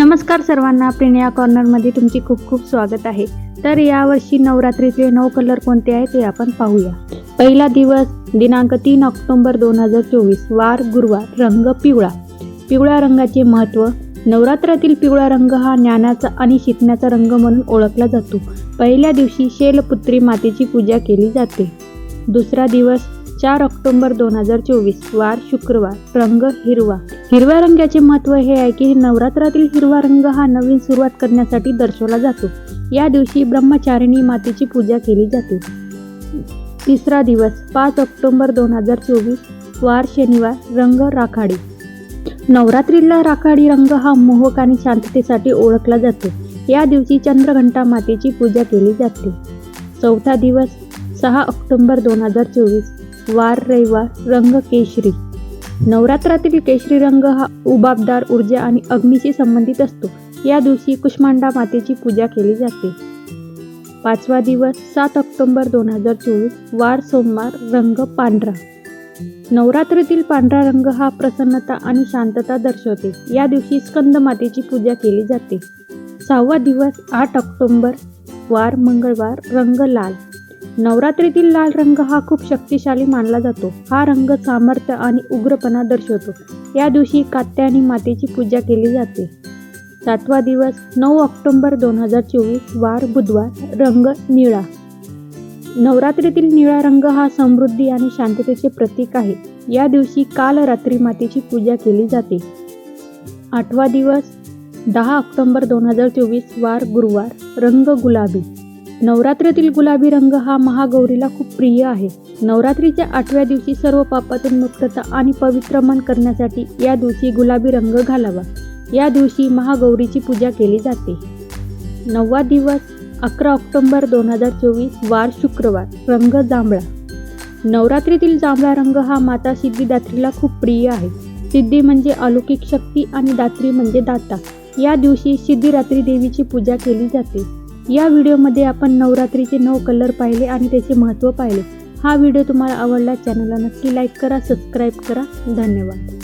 नमस्कार सर्वांना प्रेनिया कॉर्नरमध्ये तुमचे खूप खूप स्वागत आहे. तर यावर्षी नवरात्रीचे नऊ कलर कोणते आहेत ते आपण पाहूया. पहिला दिवस दिनांक तीन ऑक्टोंबर दोन हजार चोवीस वार गुरुवार रंग पिवळा. पिवळ्या रंगाचे महत्त्व नवरात्रातील पिवळा रंग हा ज्ञानाचा आणि शिकण्याचा रंग म्हणून ओळखला जातो. पहिल्या दिवशी शैलपुत्री मातेची पूजा केली जाते. दुसरा दिवस चार ऑक्टोंबर दोन हजार चोवीस वार शुक्रवार रंग हिरवा. हिरव्या रंगाचे महत्त्व हे आहे की नवरात्रातील हिरवा रंग हा नवीन सुरुवात करण्यासाठी दर्शवला जातो. या दिवशी ब्रह्मचारिणी मातेची पूजा केली जाते. तिसरा दिवस पाच ऑक्टोंबर दोन हजार चोवीस वार शनिवार रंग राखाडी. नवरात्रीला राखाडी रंग हा मोहक आणि शांततेसाठी ओळखला जातो. या दिवशी चंद्रघंटा मातेची पूजा केली जाते. चौथा दिवस सहा ऑक्टोंबर दोन हजार चोवीस वार रविवार रंग केशरी. नवरात्रातील केशरी रंग हा उबाबदार ऊर्जा आणि अग्नीशी संबंधित असतो. या दिवशी कुष्मांडा मातेची पूजा केली जाते. पाचवा दिवस सात ऑक्टोबर दोन हजार चोवीस वार सोमवार रंग पांढरा. नवरात्रीतील पांढरा रंग हा प्रसन्नता आणि शांतता दर्शवते. या दिवशी स्कंद मातेची पूजा केली जाते. सहावा दिवस आठ ऑक्टोबर वार मंगळवार रंग लाल. नवरात्रीतील लाल रंग हा खूप शक्तिशाली मानला जातो. हा रंग सामर्थ्य आणि उग्रपणा दर्शवतो. या दिवशी कात्यायनी मातेची पूजा केली जाते. सातवा दिवस नऊ ऑक्टोंबर दोन हजार चोवीस वार बुधवार रंग निळा. नवरात्रीतील निळा रंग हा समृद्धी आणि शांततेचे प्रतीक आहे. या दिवशी काल रात्री मातेची पूजा केली जाते. आठवा दिवस दहा ऑक्टोंबर दोन हजार चोवीस वार गुरुवार रंग गुलाबी. नवरात्रीतील गुलाबी रंग हा महागौरीला खूप प्रिय आहे. नवरात्रीच्या आठव्या दिवशी सर्व पापातून मुक्तता आणि पवित्र मन करण्यासाठी या दिवशी गुलाबी रंग घालावा. या दिवशी महागौरीची पूजा केली जाते. नववा दिवस अकरा ऑक्टोंबर दोन हजार चोवीस वार शुक्रवार रंग जांभळा. नवरात्रीतील जांभळा रंग हा माता सिद्धिदात्रीला खूप प्रिय आहे. सिद्धी म्हणजे अलौकिक शक्ती आणि दात्री म्हणजे दाता. या दिवशी सिद्धिरात्री देवीची पूजा केली जाते. या व्हिडिओमध्ये आपण नवरात्रीचे नऊ कलर पाहिले आणि त्याचे महत्त्व पाहिले. हा व्हिडिओ तुम्हाला आवडला चॅनलला नक्की लाईक करा सबस्क्राईब करा. धन्यवाद.